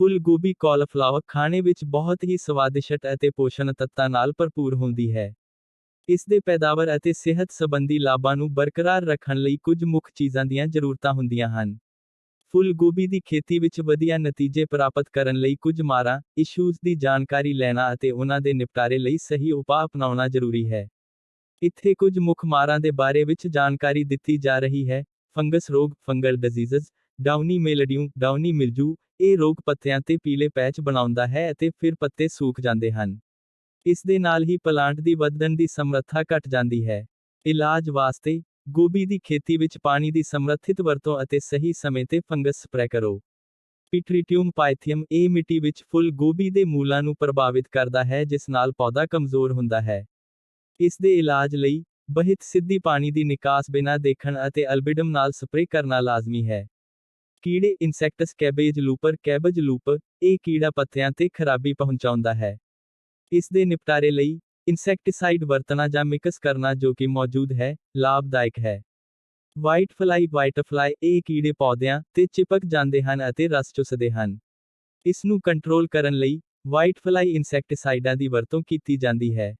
ਫੁੱਲ ਗੋਭੀ ਕਾਲੀਫਲਾਵਰ ਖਾਣੇ ਵਿੱਚ ਬਹੁਤ ਹੀ ਸਵਾਦਿਸ਼ਟ ਅਤੇ ਪੋਸ਼ਣ ਤੱਤਾਂ ਨਾਲ ਭਰਪੂਰ ਹੁੰਦੀ ਹੈ। ਇਸ ਦੇ ਪੈਦਾਵਾਰ ਅਤੇ ਸਿਹਤ ਸੰਬੰਧੀ ਲਾਭਾਂ ਨੂੰ ਬਰਕਰਾਰ ਰੱਖਣ ਲਈ ਕੁਝ ਮੁੱਖ ਚੀਜ਼ਾਂ ਦੀਆਂ ਜ਼ਰੂਰਤਾਂ ਹੁੰਦੀਆਂ ਹਨ। ਫੁੱਲ ਗੋਭੀ ਦੀ ਖੇਤੀ ਵਿੱਚ ਵਧੀਆ ਨਤੀਜੇ ਪ੍ਰਾਪਤ ਕਰਨ ਲਈ ਕੁਝ ਮਾਰਾਂ, ਇਸ਼ੂਜ਼ ਦੀ ਜਾਣਕਾਰੀ ਲੈਣਾ ਅਤੇ ਉਹਨਾਂ ਦੇ ਨਿਪਟਾਰੇ ਲਈ ਸਹੀ ਉਪਾਅ ਅਪਣਾਉਣਾ ਜ਼ਰੂਰੀ ਹੈ। ਇੱਥੇ ਕੁਝ ਮੁੱਖ ਮਾਰਾਂ ਦੇ ਬਾਰੇ ਵਿੱਚ ਜਾਣਕਾਰੀ ਦਿੱਤੀ ਜਾ ਰਹੀ ਹੈ, ਫੰਗਸ ਰੋਗ, ਫੰਗਲ ਡਿਜ਼ੀਜ਼ਸ ਡਾਊਨੀ ਮੇਲਡਿਊ, ਡਾਊਨੀ ਮਿਲਜੂ ਇਹ ਰੋਗ ਪੱਤਿਆਂ ਤੇ ਪੀਲੇ ਪੈਚ ਬਣਾਉਂਦਾ ਹੈ ਅਤੇ ਫਿਰ ਪੱਤੇ ਸੂਖ ਜਾਂਦੇ ਹਨ। ਇਸ ਦੇ ਨਾਲ ਹੀ ਪਲਾਂਟ ਦੀ ਵਧਣ ਦੀ ਸਮਰੱਥਾ ਘਟ ਜਾਂਦੀ ਹੈ। ਇਲਾਜ ਵਾਸਤੇ ਗੋਭੀ ਦੀ ਖੇਤੀ ਵਿੱਚ ਪਾਣੀ ਦੀ ਸਮਰੱਥਿਤ ਵਰਤੋਂ ਅਤੇ ਸਹੀ ਸਮੇਂ ਤੇ ਫੰਗਸ ਸਪਰੇਅ ਕਰੋ। ਪਿਟਰੀਟਿਊਮ ਪਾਇਥੀਅਮ ਇਹ ਮਿੱਟੀ ਵਿੱਚ ਫੁੱਲ ਗੋਭੀ ਦੇ ਮੂਲਾਂ ਨੂੰ ਪ੍ਰਭਾਵਿਤ ਕਰਦਾ ਹੈ, ਜਿਸ ਨਾਲ ਪੌਦਾ ਕਮਜ਼ੋਰ ਹੁੰਦਾ ਹੈ। ਇਸ ਦੇ ਇਲਾਜ ਲਈ ਬਹਿਤ ਸਿੱਧੀ ਪਾਣੀ ਦੀ ਨਿਕਾਸ ਬਿਨਾਂ ਦੇਖਣ ਅਤੇ ਅਲਬਿਡਮ ਨਾਲ ਸਪਰੇਅ ਕਰਨਾ ਲਾਜ਼ਮੀ ਹੈ। ਕੀੜੇ insects cabbage looper, cabbage looper ਇਹ ਕੀੜਾ ਪੱਤਿਆਂ ਤੇ ਖਰਾਬੀ ਪਹੁੰਚਾਉਂਦਾ ਹੈ। ਇਸ ਦੇ ਨਿਪਟਾਰੇ ਲਈ ਇਨਸੈਕਟੀਸਾਈਡ ਵਰਤਣਾ ਜਾਂ ਮਿਕਸ ਕਰਨਾ ਜੋ ਕਿ ਮੌਜੂਦ ਹੈ, ਲਾਭਦਾਇਕ ਹੈ। ਵਾਈਟ ਫਲਾਈ ਵਾਈਟਫਲਾਈ ਇਹ ਕੀੜੇ ਪੌਦਿਆਂ ਤੇ ਚਿਪਕ ਜਾਂਦੇ ਹਨ ਅਤੇ ਰਸ ਚੁੱਸਦੇ ਹਨ। ਇਸ ਨੂੰ ਕੰਟਰੋਲ ਕਰਨ ਲਈ ਵਾਈਟ ਫਲਾਈ ਇਨਸੈਕਟਿਸਾਈਡਾਂ ਦੀ ਵਰਤੋਂ ਕੀਤੀ ਜਾਂਦੀ ਹੈ।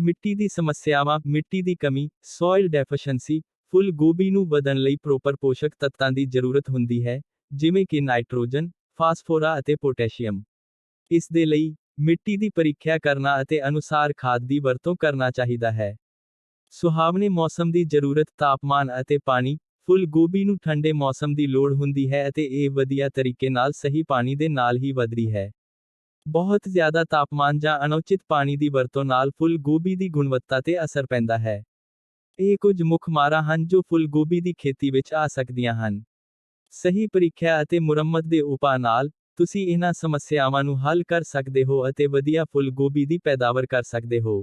ਮਿੱਟੀ ਦੀ ਸਮੱਸਿਆਵਾਂ, ਮਿੱਟੀ ਦੀ ਕਮੀ, ਸੋਇਲ ਡੈਫੀਸ਼ੀਐਂਸੀ ਫੁੱਲ ਗੋਭੀ ਨੂੰ ਵਧਣ ਲਈ ਪ੍ਰੋਪਰ ਪੋਸ਼ਕ ਤੱਤਾਂ ਦੀ ਜ਼ਰੂਰਤ ਹੁੰਦੀ ਹੈ, ਜਿਵੇਂ ਕਿ ਨਾਈਟ੍ਰੋਜਨ, ਫਾਸਫੋਰਾ ਅਤੇ ਪੋਟਾਸ਼ੀਅਮ। ਇਸ ਦੇ ਲਈ ਮਿੱਟੀ ਦੀ ਪ੍ਰੀਖਿਆ ਕਰਨਾ ਅਤੇ ਅਨੁਸਾਰ ਖਾਦ ਦੀ ਵਰਤੋਂ ਕਰਨਾ ਚਾਹੀਦਾ ਹੈ। ਸੁਹਾਵਣੇ ਮੌਸਮ ਦੀ ਜ਼ਰੂਰਤ ਤਾਪਮਾਨ ਅਤੇ ਪਾਣੀ, ਫੁੱਲ ਗੋਭੀ ਨੂੰ ਠੰਡੇ ਮੌਸਮ ਦੀ ਲੋੜ ਹੁੰਦੀ ਹੈ ਅਤੇ ਇਹ ਵਧੀਆ ਤਰੀਕੇ ਨਾਲ ਸਹੀ ਪਾਣੀ ਦੇ ਨਾਲ ਹੀ ਵਧਦੀ ਹੈ। ਬਹੁਤ ਜ਼ਿਆਦਾ ਤਾਪਮਾਨ ਜਾਂ ਅਨੁਚਿਤ ਪਾਣੀ ਦੀ ਵਰਤੋਂ ਨਾਲ ਫੁੱਲ ਗੋਭੀ ਦੀ ਗੁਣਵੱਤਾ ਤੇ ਅਸਰ ਪੈਂਦਾ ਹੈ। ਇਹ ਕੁਝ ਮੁੱਖ ਮਾਰਾਂ ਹਨ ਜੋ ਫੁੱਲ ਗੋਭੀ ਦੀ ਖੇਤੀ ਵਿੱਚ ਆ ਸਕਦੀਆਂ ਹਨ। ਸਹੀ ਪ੍ਰੀਖਿਆ ਅਤੇ ਮੁਰੰਮਤ ਦੇ ਉਪਾਅ ਨਾਲ ਤੁਸੀਂ ਇਹਨਾਂ ਸਮੱਸਿਆਵਾਂ ਨੂੰ ਹੱਲ ਕਰ ਸਕਦੇ ਹੋ ਅਤੇ ਵਧੀਆ ਫੁੱਲ ਗੋਭੀ ਦੀ ਪੈਦਾਵਾਰ ਕਰ ਸਕਦੇ ਹੋ।